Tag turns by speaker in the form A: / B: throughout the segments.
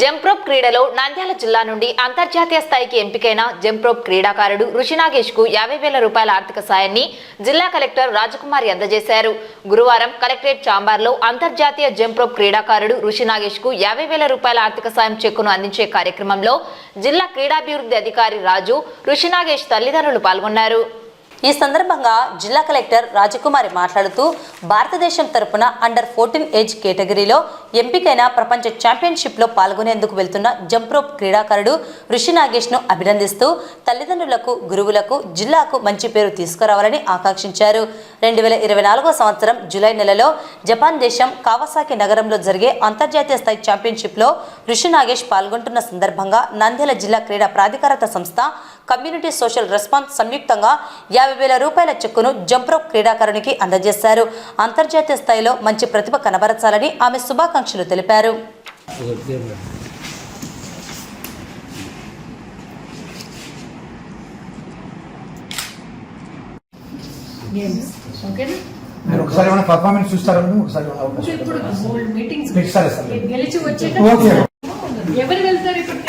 A: జంప్రోప్ క్రీడలో నంద్యాల జిల్లా నుండి అంతర్జాతీయ స్థాయికి ఎంపికైన జంప్రోప్ క్రీడాకారుడు రుషినాగేష్కు యాభై వేల రూపాయల ఆర్థిక సాయాన్ని జిల్లా కలెక్టర్ రాజకుమారి అందజేశారు. గురువారం కలెక్టరేట్ చాంబార్లో అంతర్జాతీయ జంప్రోప్ క్రీడాకారుడు రుషినాగేష్కు యాభై వేల రూపాయల ఆర్థిక సాయం చెక్కును అందించే కార్యక్రమంలో జిల్లా క్రీడాభివృద్ధి అధికారి రాజు రుషినాగేష్ తల్లిదండ్రులు పాల్గొన్నారు.
B: ఈ సందర్భంగా జిల్లా కలెక్టర్ రాజకుమారి మాట్లాడుతూ భారతదేశం తరపున అండర్ ఫోర్టీన్ ఏజ్ కేటగిరీలో ఎంపికైన ప్రపంచ ఛాంపియన్షిప్లో పాల్గొనేందుకు వెళ్తున్న జంప్రోప్ క్రీడాకారుడు ఋషి నాగేష్ను అభినందిస్తూ తల్లిదండ్రులకు గురువులకు జిల్లాకు మంచి పేరు తీసుకురావాలని ఆకాంక్షించారు. రెండు వేల ఇరవై నాలుగో సంవత్సరం జూలై నెలలో జపాన్ దేశం కావసాకి నగరంలో జరిగే అంతర్జాతీయ స్థాయి ఛాంపియన్షిప్లో ఋషి నాగేష్ పాల్గొంటున్న సందర్భంగా నంద్యాల జిల్లా క్రీడా ప్రాధికారత సంస్థ కమ్యూనిటీ సోషల్ రెస్పాన్స్ సంయుక్తంగా యాభై వేల రూపాయల చెక్కును జంప్రోప్ క్రీడాకారునికి అందజేశారు. అంతర్జాతీయ స్థాయిలో మంచి ప్రతిభ కనబరచాలని ఆమె శుభాకాంక్షలు తెలిపారు.
C: గేమ్స్ ఓకేనా
D: మీరు ఒకసారి ఏమైనా పర్ఫార్మెన్స్ చూస్తారా? ఒకసారి ఏమైనా అవకాశం
C: ఇప్పుడు గోల్డ్ మీటింగ్స్
D: మీకు సరే సరే.
C: గెలిచి వచ్చేట
D: ఓకే.
C: ఎవరు వెళ్తారు ఇప్పుడు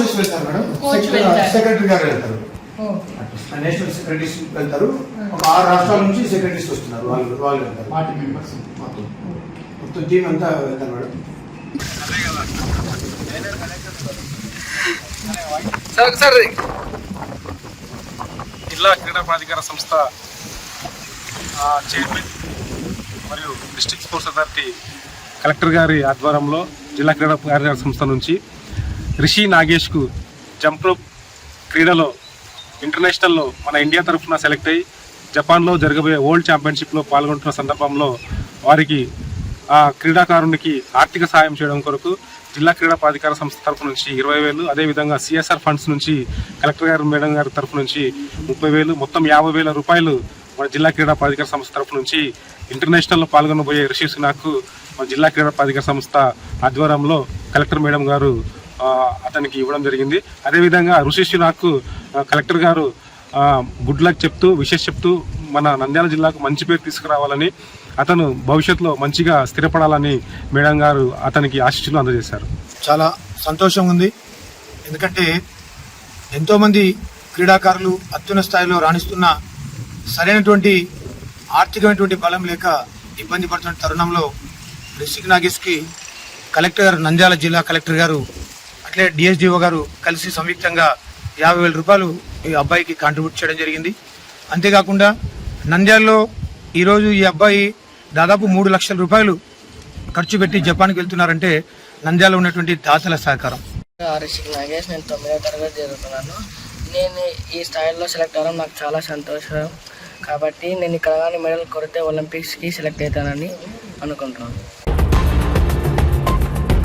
D: కోచెస్ వెళ్తారు మేడం.
C: కోచ్ వెళ్తారు.
D: సెక్రటరీ గారు వెళ్తారు.
C: ఓకే.
D: నేషనల్ సెక్రటరీస్ వెళ్తారు. ఒక ఆరు రాష్ట్రాల నుంచి సెక్రటరీస్ వస్తున్నారు. వాళ్ళు వాళ్ళు వెళ్తారు.
E: పార్టీ మెంబర్స్
D: మొత్తం. మొత్తం టీం అంతా వెళ్తారు మేడం.
E: జిల్లా క్రీడా ప్రాధికార సంస్థ ఆ, చైర్మన్ మరియు డిస్ట్రిక్ట్ స్పోర్ట్స్ అథారిటీ కలెక్టర్ గారి ఆధ్వర్యంలో జిల్లా క్రీడా ప్రాధికార సంస్థ నుంచి రిషి నాగేష్కు జంప్ రోప్ క్రీడలో ఇంటర్నేషనల్లో మన ఇండియా తరఫున సెలెక్ట్ అయ్యి జపాన్లో జరగబోయే వరల్డ్ ఛాంపియన్షిప్లో పాల్గొంటున్న సందర్భంలో వారికి ఆ క్రీడాకారునికి ఆర్థిక సాయం చేయడం కొరకు జిల్లా క్రీడా ప్రాధికార సంస్థ తరఫు నుంచి ఇరవై వేలు అదేవిధంగా సిఎస్ఆర్ ఫండ్స్ నుంచి కలెక్టర్ గారు మేడం గారి తరఫు నుంచి ముప్పై వేలు మొత్తం యాభై వేల రూపాయలు మన జిల్లా క్రీడా ప్రాధికార సంస్థ తరఫు నుంచి ఇంటర్నేషనల్లో పాల్గొనబోయే రిషి సినాకు మన జిల్లా క్రీడా ప్రాధికార సంస్థ ఆధ్వర్యంలో కలెక్టర్ మేడం గారు అతనికి ఇవ్వడం జరిగింది. అదేవిధంగా ఋషి నాకు కలెక్టర్ గారు గుడ్ లక్ చెప్తూ విషెస్ చెప్తూ మన నంద్యాల జిల్లాకు మంచి పేరు తీసుకురావాలని అతను భవిష్యత్తులో మంచిగా స్థిరపడాలని మేడం గారు అతనికి ఆశీస్సులు అందజేశారు.
D: చాలా సంతోషం ఉంది. ఎందుకంటే ఎంతోమంది క్రీడాకారులు అత్యున్న స్థాయిలో రాణిస్తున్న సరైనటువంటి ఆర్థికమైనటువంటి బలం లేక ఇబ్బంది పడుతున్న తరుణంలో రిషిక్ నాగేష్కి కలెక్టర్ గారు నంద్యాల జిల్లా కలెక్టర్ గారు అట్లే డిఎస్డిఓ గారు కలిసి సంయుక్తంగా యాభై వేల రూపాయలు ఈ అబ్బాయికి కాంట్రిబ్యూట్ చేయడం జరిగింది. అంతేకాకుండా నంద్యాలలో ఈరోజు ఈ అబ్బాయి దాదాపు మూడు లక్షల రూపాయలు ఖర్చు పెట్టి జపాన్కి వెళ్తున్నారంటే నంద్యాల ఉన్నటువంటి దాతల సహకారం.
F: ఆర్ఎస్కి నాగేష్ నేను తొమ్మిదో తరగతి చదువుతున్నాను. నేను ఈ స్థాయిలో సెలెక్ట్ అవ్వడం నాకు చాలా సంతోషం. కాబట్టి నేను ఇక్కడ కానీ మెడల్ కొడితే ఒలింపిక్స్కి సెలెక్ట్ అవుతానని అనుకుంటున్నాను.